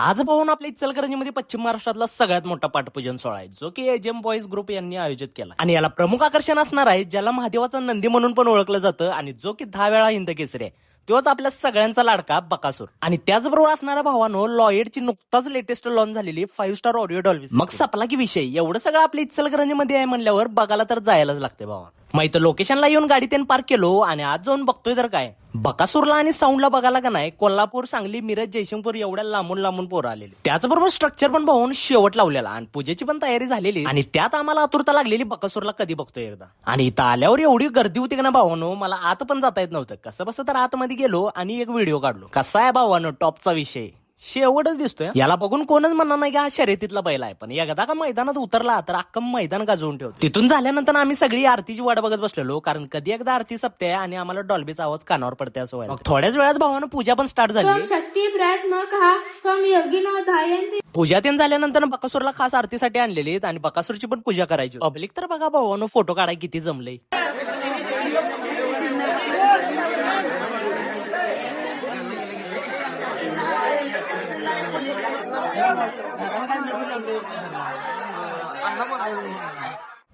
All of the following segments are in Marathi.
आज पाहून आपल्या इचलकरंजीमध्ये पश्चिम महाराष्ट्रातला सगळ्यात मोठा पाठपूजन सोहळा आहे जो की एजम बॉईज ग्रुप यांनी आयोजित केला. आणि याला प्रमुख आकर्षण असणार आहे ज्याला महादेवाचा नंदी म्हणून पण ओळखलं जातं आणि जो की दहा वेळा हिंद केसरी आहे. तोच आपल्या सगळ्यांचा लाडका बकासूर. आणि त्याचबरोबर असणाऱ्या भावानो लॉयडची नुकताच लेटेस्ट लॉन्च झालेली फाईव्ह स्टार ऑडिओ डॉल्बी मग सपला की विषय एवढं सगळं आपल्या इचलकरंजीमध्ये आहे म्हणल्यावर बघायला तर जायलाच लागते भावा मग इथं लोकेशनला येऊन गाडी त्यांनी पार्क केलो आणि आज जाऊन बघतोय तर काय. बकासूरला आणि साऊंडला बघायला का नाही? कोल्हापूर सांगली मिरज जयशंपूर एवढ्या लांबून लांबून पोरं आलेले. त्याचबरोबर स्ट्रक्चर पण पाहून शेवट लावलेला आणि पूजेची पण तयारी झालेली. आणि त्यात आम्हाला आतुरता लागलेली बकासूरला कधी बघतोय एकदा. आणि इथं आल्यावर एवढी गर्दी होती का ना भावानो? मला आत पण जाता येत नव्हतं. कसं बसं तर आतमध्ये गेलो आणि एक व्हिडिओ काढलो. कसा आहे भावानो? टॉपचा विषय. शेवटच दिसतोय याला बघून कोणच म्हणणार नाही की हा शर्यतीतला बैल आहे. पण एकदा का मैदानात उतरला तर अख्खं मैदान गाजवून ठेवतो तिथून झाल्यानंतर आम्ही सगळी आरतीची वाट बघत बसलेलो कारण कधी एकदा आरती सपते आणि आम्हाला डॉल्बीचा आवाज कानावर पडते असं व्हायला. थोड्याच वेळात भावानं पूजा पण स्टार्ट झाली. शक्ती धायन्ति पूजा तीन झाल्यानंतर बकासूरला खास आरतीसाठी आणलेली आणि बकासूरची पण पूजा करायची पब्लिक तर बघा भावानं फोटो काढाय किती जमले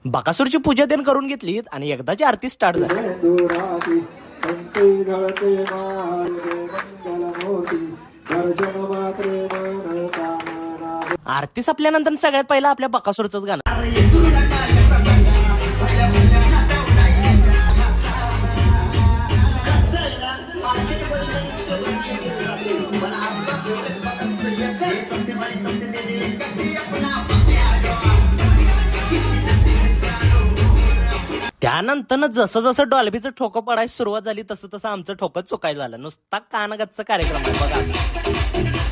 बकासूरची पूजा देण करून घेतली आणि एकदाची आरती स्टार्ट झाली. आरती संपल्यानंतर सगळ्यात पहिला आपल्या बकासूरच गाणं. त्यानंतर जसं जसं डॉल्बीचं ठोकं पडायला सुरुवात झाली तसं तसं आमचं ठोकं चुकायला झालं नुसता कानगतचा कार्यक्रम आहे बघा.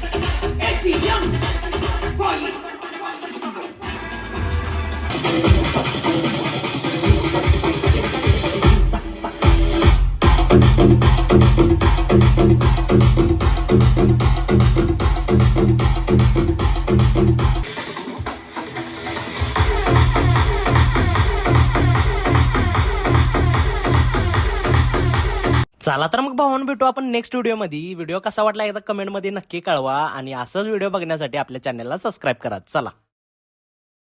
चला तर मग भावानं भेटू आपण नेक्स्ट व्हिडिओमध्ये व्हिडिओ कसा वाटला एकदा कमेंटमध्ये नक्की कळवा. आणि असंच व्हिडिओ बघण्यासाठी आपल्या चॅनलला सबस्क्राईब करा. चला.